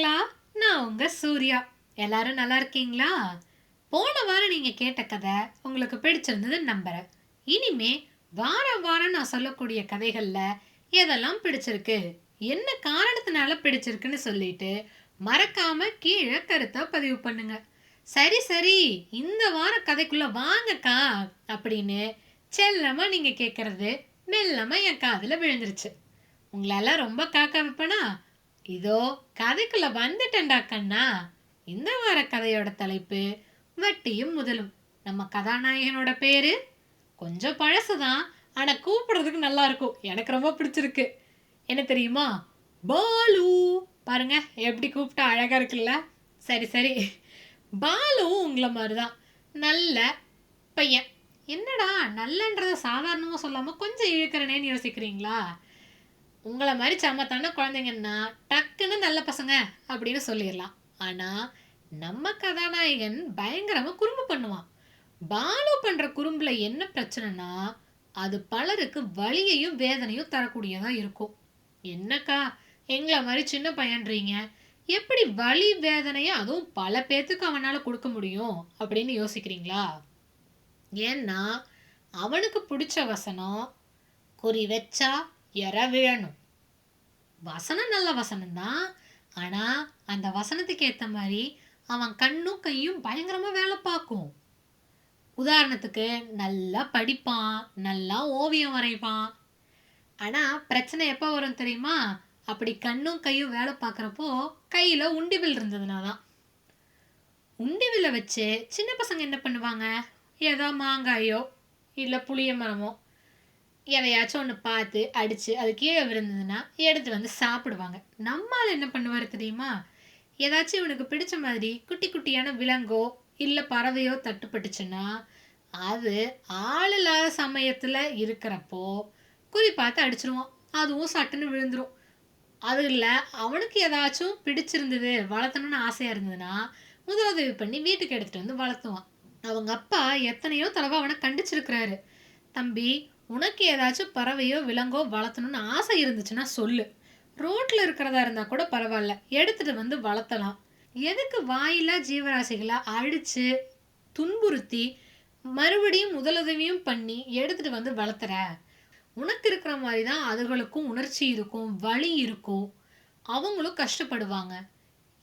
இருக்கீங்களா? நான் உங்க சூர்யா. எல்லாரும் நல்லா இருக்கீங்களா? போன வாரம் நீங்க கேட்ட கதை உங்களுக்கு பிடிச்சிருந்தது நம்புறேன் இனிமே வாரம் வாரம் நான் சொல்லக்கூடிய கதைகள்ல எதெல்லாம் பிடிச்சிருக்கு என்ன காரணத்தினால பிடிச்சிருக்குன்னு சொல்லிட்டு மறக்காம கீழே கருத்தை பதிவு பண்ணுங்க. சரி சரி இந்த வார கதைக்குள்ள வாங்கக்கா அப்படின்னு செல்லமா நீங்க கேட்கறது மெல்லமா என் காதுல விழுந்துருச்சு. உங்களெல்லாம் ரொம்ப காக்க வைப்பேனா? இதோ கதைக்குள்ள வந்துட்டேன்டா கண்ணா. இந்த வார கதையோட தலைப்பு வட்டியும் முதலும். நம்ம கதாநாயகனோட பேரு? கொஞ்சம் பழசுதான். ஆனா கூப்பிடுறதுக்கு நல்லா இருக்கும் எனக்கு ரொம்ப பிடிச்சிருக்கு. என்ன தெரியுமா? பாலு. பாருங்க எப்படி கூப்பிட்டா அழகா இருக்குல்ல? சரி சரி. பாலுவும் உங்களை மாதிரிதான். நல்ல பையன். என்னடா நல்லன்றதை சாதாரணமாக சொல்லாமல் கொஞ்சம் இழுக்கிறனேன்னு யோசிக்கிறீங்களா? உங்களை மாதிரி சமத்தான குழந்தைங்கன்னா டக்குன்னு நல்ல பசங்க அப்படின்னு சொல்லிடலாம். ஆனால் நம்ம கதாநாயகன் பயங்கரமாக குறும்பு பண்ணுவான். பாலு பண்ணுற குறும்பில் என்ன பிரச்சனைனா அது பலருக்கு வலியையும் வேதனையும் தரக்கூடியதாக இருக்கும். என்னக்கா எங்களை மாதிரி சின்ன பையன்றீங்க. எப்படி வலி வேதனையை அதுவும் பல பேர்த்துக்கு அவனால் கொடுக்க முடியும் அப்படின்னு யோசிக்கிறீங்களா? ஏன்னா அவனுக்கு பிடிச்ச வசனம் குறி வச்சா எற விழணும். வசனம் நல்ல வசனம் தான் ஆனால் அந்த வசனத்துக்கு ஏற்ற மாதிரி அவன் கண்ணும் கையும் பயங்கரமாக வேலை பார்க்கும். உதாரணத்துக்கு நல்லா படிப்பான் நல்லா ஓவியம் வரைவான் ஆனால் பிரச்சனை எப்போ வரும் தெரியுமா? அப்படி கண்ணும் கையும் வேலை பார்க்குறப்போ கையில் உண்டிவில் இருந்ததுனால தான் உண்டிவில்லை வச்சு சின்ன பசங்க என்ன பண்ணுவாங்க? ஏதோ மாங்காயோ இல்லை புளிய மரமோ எதையாச்சும் ஒன்று பார்த்து அடித்து அது கீழே விழுந்ததுன்னா எடுத்து வந்து சாப்பிடுவாங்க. நம்மால் என்ன பண்ணுவார் தெரியுமா? ஏதாச்சும் இவனுக்கு பிடிச்ச மாதிரி குட்டி குட்டியான விலங்கோ இல்லை பறவையோ தட்டுப்பட்டுச்சுன்னா அது ஆள் இல்லாத சமயத்தில் இருக்கிறப்போ குறி பார்த்து அடிச்சிருவான். அதுவும் சட்டுன்னு விழுந்துடும் அது இல்லை அவனுக்கு ஏதாச்சும் பிடிச்சிருந்தது வளர்த்தணும்னு ஆசையாக இருந்ததுன்னா முதலுதவி பண்ணி வீட்டுக்கு எடுத்துகிட்டு வந்து வளர்த்துவான். அவங்க அப்பா எத்தனையோ தடவை அவனை கண்டிச்சிருக்கிறாரு. தம்பி உனக்கு ஏதாச்சும் பறவையோ விலங்கோ வளர்த்தணும்னு ஆசை இருந்துச்சுன்னா சொல்லு. ரோட்டில் இருக்கிறதா இருந்தால் கூட பரவாயில்ல. எடுத்துகிட்டு வந்து வளர்த்தலாம். எதுக்கு வாயிலா ஜீவராசிகளை அழித்து துன்புறுத்தி மறுபடியும் முதலுதவியும் பண்ணி எடுத்துகிட்டு வந்து வளர்த்துற? உனக்கு இருக்கிற மாதிரி தான் அதுகளுக்கும் உணர்ச்சி இருக்கும் வலி இருக்கும். அவங்களும் கஷ்டப்படுவாங்க.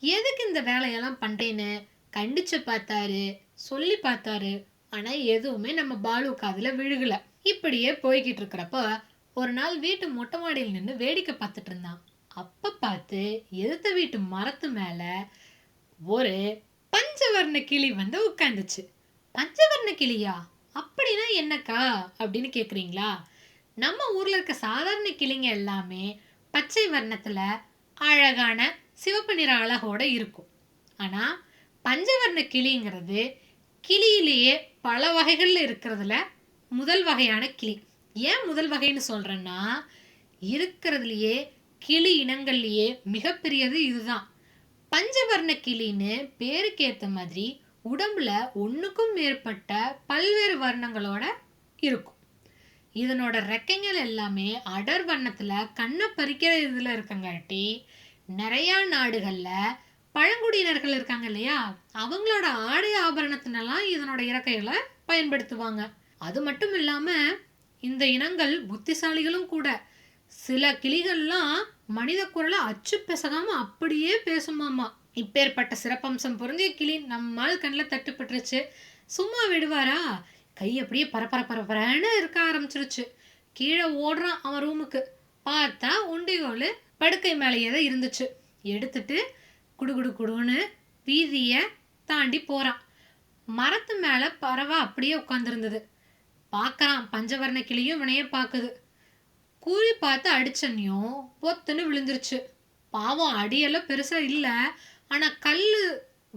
எதுக்கு இந்த வேலையெல்லாம் பண்ணுறேன்னு கண்டிச்சு பார்த்தாரு சொல்லி பார்த்தாரு. ஆனால் எதுவுமே நம்ம பாலு காதில் விழுகலை. இப்படியே போய்கிட்டு இருக்கிறப்ப ஒரு நாள் வீட்டு மொட்டை மாடியில் நின்று வேடிக்கை பார்த்துட்டு இருந்தான். அப்போ பார்த்து எதிர்த்த வீட்டு மரத்து மேலே ஒரு பஞ்சவர்ண கிளி வந்து உட்காந்துச்சு. பஞ்சவர்ண கிளியா? அப்படின்னா என்னக்கா? அப்படின்னு கேட்குறீங்களா நம்ம ஊரில் இருக்க சாதாரண கிளிங்க எல்லாமே பச்சை வர்ணத்தில் அழகான சிவப்பு நிற அழகோடு இருக்கும். ஆனால் பஞ்சவர்ண கிளிங்கிறது கிளியிலேயே பல வகைகளில் இருக்கிறதுல முதல் வகையான கிளி. ஏன் முதல் வகைன்னு சொல்கிறேன்னா இருக்கிறதுலையே கிளி இனங்கள்லேயே மிகப்பெரியது இதுதான். பஞ்சவர்ண கிளின்னு பேருக்கு ஏற்ற மாதிரி உடம்புல ஒன்றுக்கும் மேற்பட்ட பல்வேறு வர்ணங்களோட இருக்கும். இதனோட ரெக்கைகள் எல்லாமே அடர் வண்ணத்தில் கண்ணை பறிக்கிற இதில் இருக்கங்காட்டி நிறையா நாடுகளில் பழங்குடியினர்கள் இருக்காங்க இல்லையா? அவங்களோட ஆடை ஆபரணத்தினெல்லாம் இதனோட இறக்கைகளை பயன்படுத்துவாங்க. அது மட்டும் இல்லாமல் இந்த இனங்கள் புத்திசாலிகளும் கூட சில கிளிகள்லாம் மனித குரலை அச்சு பெசகாம அப்படியே பேசுமாமா. இப்பேற்பட்ட சிறப்பம்சம் பொருந்திய கிளி நம்மால் கண்ணில் தட்டுப்பட்டுருச்சு. சும்மா விடுவாரா? கை அப்படியே பரபர பரபரன்னு இருக்க ஆரம்பிச்சிருச்சு. கீழே ஓடுறான் அவன் ரூமுக்கு. பார்த்தா உண்டிகோல் படுக்கை மேலேயே தான் இருந்துச்சு. எடுத்துட்டு குடுகுடு குடுன்னு வீதியை தாண்டி போகிறான் மரத்து மேலே பறவை அப்படியே உட்காந்துருந்தது பார்க்கறான் பஞ்சவர்ண கிளியும் இவனையே பார்க்குது கூறி பார்த்து அடிச்சனையும் பொத்துன்னு விழுந்துருச்சு. பாவம் அடியெல்லாம் பெருசாக இல்லை. ஆனால் கல்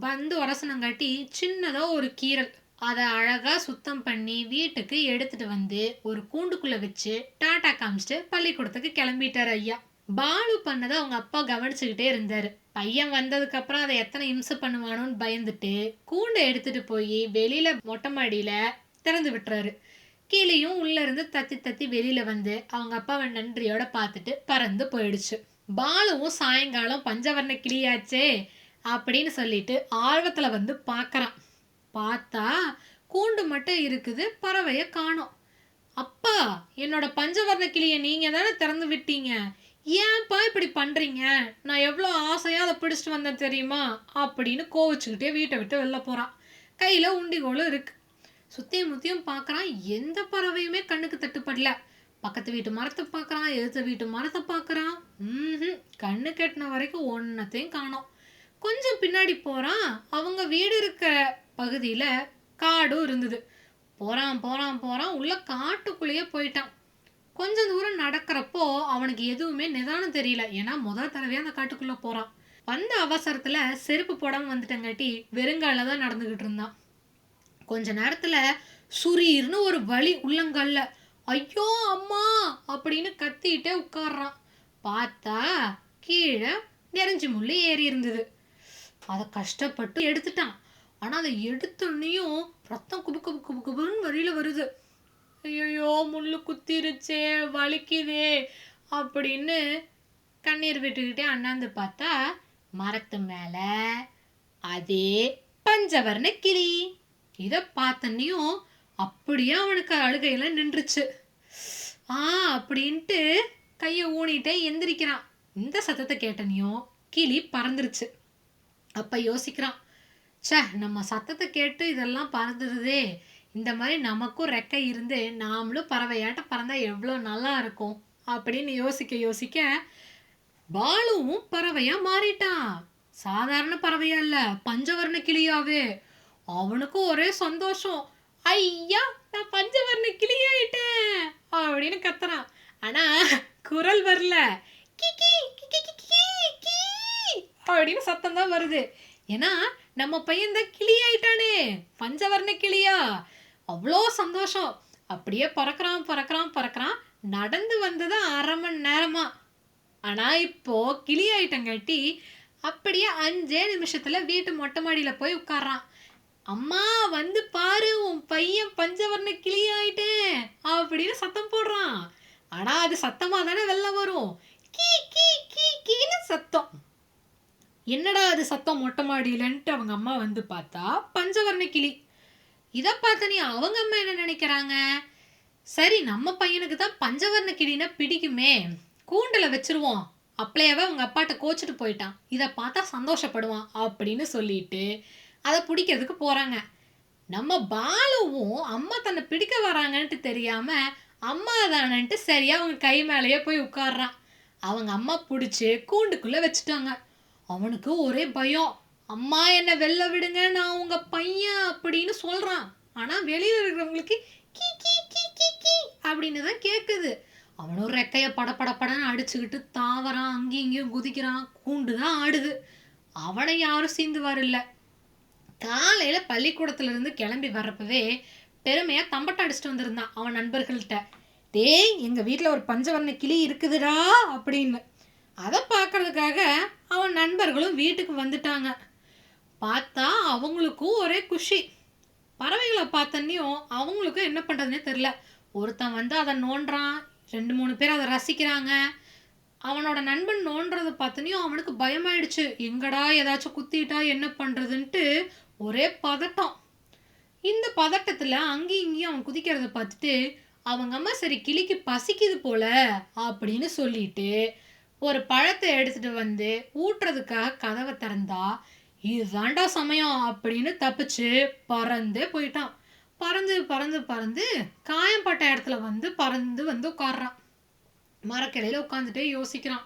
வந்து உரசனங்காட்டி சின்னதாக ஒரு கீரல் அதை அழகாக சுத்தம் பண்ணி வீட்டுக்கு எடுத்துட்டு வந்து ஒரு கூண்டுக்குள்ளே வச்சு டாட்டா காமிச்சிட்டு பள்ளிக்கூடத்துக்கு கிளம்பிட்டார் ஐயா. பாலு பண்ணதை அவங்க அப்பா கவனிச்சுக்கிட்டே இருந்தார். பையன் வந்ததுக்கப்புறம் அதை எத்தனை இம்சை பண்ணுவானோன்னு பயந்துட்டு கூண்டை எடுத்துகிட்டு போய் வெளியில் மொட்டை மாடியில் திறந்து விட்டுறாரு. கிளியும் உள்ளேருந்து தத்தி தத்தி வெளியில் வந்து அவங்க அப்பாவை நன்றியோட பார்த்துட்டு பறந்து போயிடுச்சு. பாலுவும் சாயங்காலம் பஞ்சவர்ண கிளியாச்சே அப்படின்னு சொல்லிட்டு ஆர்வத்தில் வந்து பார்க்குறான். பார்த்தா கூண்டு மட்டும் இருக்குது பறவையை காணோம். அப்பா என்னோட பஞ்சவர்ண கிளியை நீங்கள் தானே திறந்து விட்டீங்க? ஏன்ப்பா இப்படி பண்ணுறீங்க நான் எவ்வளோ ஆசையாக அதை பிடிச்சிட்டு வந்தேன் தெரியுமா? அப்படின்னு கோவிச்சுக்கிட்டே வீட்டை விட்டு வெளில போகிறான் கையில் உண்டிகோலும் இருக்குது சுத்தியும் முத்தியும் பார்க்குறான் எந்த பறவையுமே கண்ணுக்கு தட்டுப்படல. பக்கத்து வீட்டு மரத்தை பார்க்கறான் எதிர்த்த வீட்டு மரத்தை பார்க்குறான் ம் கண்ணு கெட்டின வரைக்கும் ஒன்றத்தையும் காணோம். கொஞ்சம் பின்னாடி போகிறான் அவங்க வீடு இருக்க பகுதியில் காடும் இருந்தது. போகிறான் போகிறான் போகிறான் உள்ள காட்டுக்குள்ளேயே போயிட்டான். கொஞ்சம் தூரம் நடக்கிறப்போ அவனுக்கு எதுவுமே நிதானம் தெரியல. ஏன்னா முதல் தடவையாக அந்த காட்டுக்குள்ளே போகிறான் வந்த அவசரத்தில் செருப்பு போடாமல் வந்துட்டங்காட்டி வெறுங்கால தான் நடந்துக்கிட்டு இருந்தான். கொஞ்ச நேரத்துல சுரீர்னு ஒரு வலி உள்ளங்கல்ல ஐயோ அம்மா அப்படின்னு கத்திட்டே உட்கார்றான். பார்த்தா கீழே நெறிஞ்சி முள்ளு ஏறி இருந்தது. அதை கஷ்டப்பட்டு எடுத்துட்டான். ஆனால் அதை எடுத்தோன்னையும் ரத்தம் குபு குபு குபு குபுன்னு வழியில் வருது. ஐயோ முள்ளு குத்திருச்சே வலிக்குதே அப்படின்னு கண்ணீர் விட்டுக்கிட்டே அண்ணாந்து பார்த்தா மரத்து மேலே அதே பஞ்சவர்ண கிளி. இதை பார்த்தனையும் அப்படியே அவனுக்கு அழுகையில் நின்றுச்சு. ஆ அப்படின்ட்டு கையை ஊனிட்டே எந்திரிக்கிறான். இந்த சத்தத்தை கேட்டனையும் கிளி பறந்துருச்சு. அப்போ யோசிக்கிறான் ச்சே நம்ம சத்தத்தை கேட்டு இதெல்லாம் பறந்துடுதே. இந்த மாதிரி நமக்கும் ரெக்கை இருந்து நாமளும் பறவையாட்ட பறந்தால் எவ்வளோ நல்லா இருக்கும் அப்படின்னு யோசிக்க யோசிக்க பாலுவும் பறவையாக மாறிட்டான் சாதாரண பறவையா இல்லை பஞ்சவர்ண கிளியாவே. அவனுக்கும் ஒரே சந்தோஷம். ஐயா நான் பஞ்சவர்ண கிளியாயிட்டேன் அப்படின்னு கத்துறான். ஆனா குரல் வரல. அப்படின்னு சத்தம் தான் வருது. ஏன்னா நம்ம பையன் தான் கிளி ஆயிட்டானே பஞ்சவர்ண கிளியா? அவ்வளோ சந்தோஷம். அப்படியே பறக்கிறான் பறக்கிறான் பறக்கிறான். நடந்து வந்தது அரை மணி நேரமா. ஆனா இப்போ கிளி ஆயிட்டங்காட்டி அப்படியே அஞ்சே நிமிஷத்துல வீட்டு மொட்டை மாடியில போய் உட்கார்றான். அம்மா வந்து பாரு உன் பையன் பஞ்சவர்ண கிளி ஆயிட்டேன் அப்படின்னு சத்தம் போடுறான். ஆனா அது சத்தமா தானே வெளில வரும். கீ கீ கீ கீன்னு சத்தம். என்னடா அது சத்தம் மொட்டை மாடியிலன்ட்டு அவங்க அம்மா வந்து பார்த்தா பஞ்சவர்ண கிளி. இதை பார்த்த நீ அவங்க அம்மா என்ன நினைக்கிறாங்க? சரி நம்ம பையனுக்கு தான் பஞ்சவர்ண கிளினா பிடிக்குமே. கூண்டில் வச்சிருவோம். அப்படியேவே அவங்க அப்பாட்ட கோச்சிட்டு போயிட்டான். இதை பார்த்தா சந்தோஷப்படுவான் அப்படின்னு சொல்லிட்டு அதை பிடிக்கிறதுக்கு போகிறாங்க நம்ம பாலுவும் அம்மா தன்னை பிடிக்க வராங்கன்ட்டு தெரியாமல் அம்மா தானன்ட்டு சரியாக அவங்க கை மேலேயே போய் உட்காடுறான் அவங்க அம்மா பிடிச்சி கூண்டுக்குள்ளே வச்சுட்டாங்க. அவனுக்கு ஒரே பயம். அம்மா என்னை வெளில விடுங்க நான் உங்க பையன் அப்படின்னு சொல்கிறான் ஆனால் வெளியில் இருக்கிறவங்களுக்கு கீ கீ கீ கீ கீ அப்படின்னு தான் கேட்குது அவனும் ரெக்கைய படபடபடன்னு அடிச்சுக்கிட்டு தாவறான் அங்கேயும் இங்கேயும் குதிக்கிறான் கூண்டு தான் ஆடுது. அவனை யாரும் சீந்துவார் வரல காலையில் பள்ளிக்கூடத்துலேருந்து கிளம்பி வர்றப்பவே பெருமையாக தம்பட்டம் அடிச்சுட்டு வந்திருந்தான் அவன் நண்பர்கள்ட்ட. டேய் எங்கள் வீட்டில் ஒரு பஞ்சவர்ண கிளி இருக்குதுடா அப்படின்னு. அதை பார்க்கறதுக்காக அவன் நண்பர்களும் வீட்டுக்கு வந்துட்டாங்க. பார்த்தா அவங்களுக்கும் ஒரே குஷி. பறவைகளை பார்த்தனையும் அவங்களுக்கும் என்ன பண்ணுறதுனே தெரில ஒருத்தன் வந்து அதை நோண்டுறான் ரெண்டு மூணு பேர் அதை ரசிக்கிறாங்க. அவனோட நண்பன் நோண்டுறதை பார்த்தனையும் அவனுக்கு பயமாயிடுச்சு. எங்கடா ஏதாச்சும் குத்திட்டா என்ன பண்ணுறதுன்ட்டு ஒரே பதட்டம். இந்த பதட்டத்தில் அங்கேயும் இங்கேயும் அவன் குதிக்கிறத பார்த்துட்டு அவங்க அம்மா சரி கிளிக்கு பசிக்குது போல அப்படின்னு சொல்லிட்டு ஒரு பழத்தை எடுத்துட்டு வந்து ஊட்டுறதுக்காக கதவை திறந்தா இதுதான்டா சமயம் அப்படின்னு தப்பிச்சு பறந்தே போயிட்டான். பறந்து பறந்து பறந்து காயம்பட்ட இடத்துல வந்து பறந்து வந்து உட்காடுறான் மரக்கிளையில உட்காந்துட்டே யோசிக்கிறான்.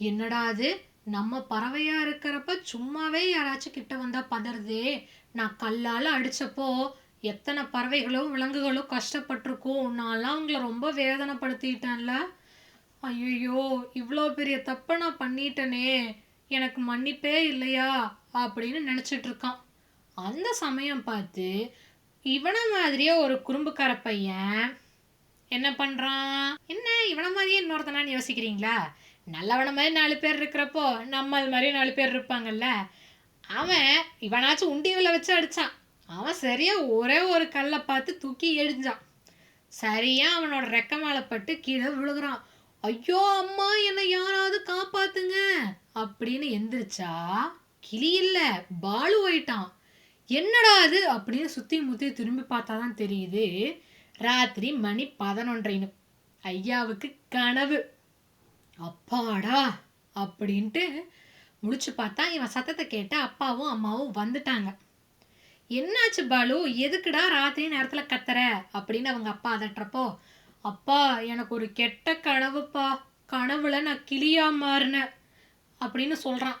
என்னடா அது? நம்ம பறவையா இருக்கிறப்ப சும்மாவே யாராச்சும் கிட்ட வந்தா பதறுதே. நான் கல்லால் அடிச்சப்போ எத்தனை பறவைகளும் விலங்குகளும் கஷ்டப்பட்டிருக்கும். நான்லாம் அவங்கள ரொம்ப வேதனைப்படுத்திட்டேன்ல. ஐயோ இவ்வளோ பெரிய தப்பை நான் பண்ணிட்டேனே. எனக்கு மன்னிப்பே இல்லையா? அப்படின்னு நினச்சிட்டு இருக்கான் அந்த சமயம் பார்த்து இவனை மாதிரியே ஒரு குறும்புக்கார பையன் என்ன பண்ணுறான் என்ன இவனை மாதிரியே இன்னொருத்தனான்னு யோசிக்கிறீங்களா? நல்லவன மாதிரி நாலு பேர் இருக்கிறப்போ நம்ம அது மாதிரி நாலு பேர் இருப்பாங்கல்ல? அவன் இவனாச்சும் உண்டியவில் வச்சு அடிச்சான். அவன் சரியாக ஒரே ஒரு கல்லை பார்த்து தூக்கி எழிஞ்சான் சரியாக அவனோட ரெக்க மேலே பட்டு கீழே விழுகுறான். ஐயோ அம்மா என்னை யாராவது காப்பாத்துங்க அப்படின்னு எந்திரிச்சா கிளி இல்லை பாலு ஆயிட்டான். என்னடா அது அப்படின்னு சுற்றி முத்தி திரும்பி பார்த்தா தான் தெரியுது ராத்திரி மணி பதினொன்றைன்னு. ஐயாவுக்கு கனவு. அப்பாடா அப்படின்ட்டு முடிச்சு பார்த்தா இவன் சத்தத்தை கேட்டு அப்பாவும் அம்மாவும் வந்துட்டாங்க. என்னாச்சு பாலு? எதுக்குடா ராத்திரி நேரத்தில் கத்துற? அப்படின்னு அவங்க அப்பா அதட்டுறப்போ அப்பா எனக்கு ஒரு கெட்ட கனவுப்பா. கனவுல நான் கிளியா மாறினேன் அப்படின்னு சொல்கிறான்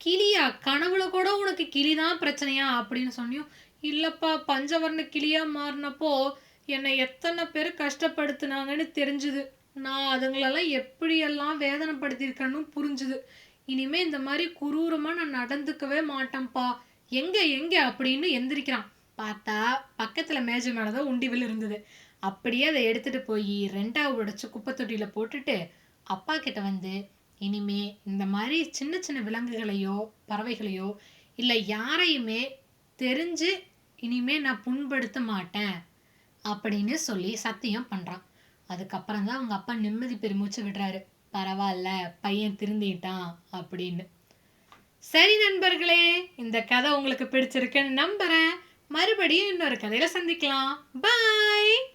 கிளியா? கனவுல கூட உனக்கு கிளி தான் பிரச்சனையா? அப்படின்னு சொன்னியும் இல்லைப்பா பஞ்சவர்ண கிளியா மாறினப்போ என்னை எத்தனை பேர் கஷ்டப்படுத்துனாங்கன்னு தெரிஞ்சுது. நான் அதுங்களெல்லாம் எப்படியெல்லாம் வேதனைப்படுத்தியிருக்கேன்னு புரிஞ்சுது. இனிமே இந்த மாதிரி குரூரமாக நான் நடந்துக்கவே மாட்டேன்ப்பா. எங்கே எங்கே அப்படின்னு எந்திரிக்கிறான். பார்த்தா பக்கத்தில் மேஜை மேலதான் உண்டிவில் இருந்தது. அப்படியே அதை எடுத்துகிட்டு போய் ரெண்டாவது உடைச்சி குப்பை தொட்டியில் போட்டுட்டு அப்பா கிட்ட வந்து இனிமே இந்த மாதிரி சின்ன சின்ன விலங்குகளையோ பறவைகளையோ இல்லை யாரையுமே தெரிஞ்சு இனிமே நான் புண்படுத்த மாட்டேன் அப்படின்னு சொல்லி சத்தியம் பண்ணுறான் அதுக்கப்புறம் தான் அவங்க அப்பா நிம்மதி பெருமூச்சு விடுறாரு. பரவாயில்ல பையன் திருந்திட்டான் அப்படின்னு. சரி நண்பர்களே இந்த கதை உங்களுக்கு பிடிச்சிருக்குன்னு நம்புறேன். மறுபடியும் இன்னொரு கதையில சந்திக்கலாம். பாய்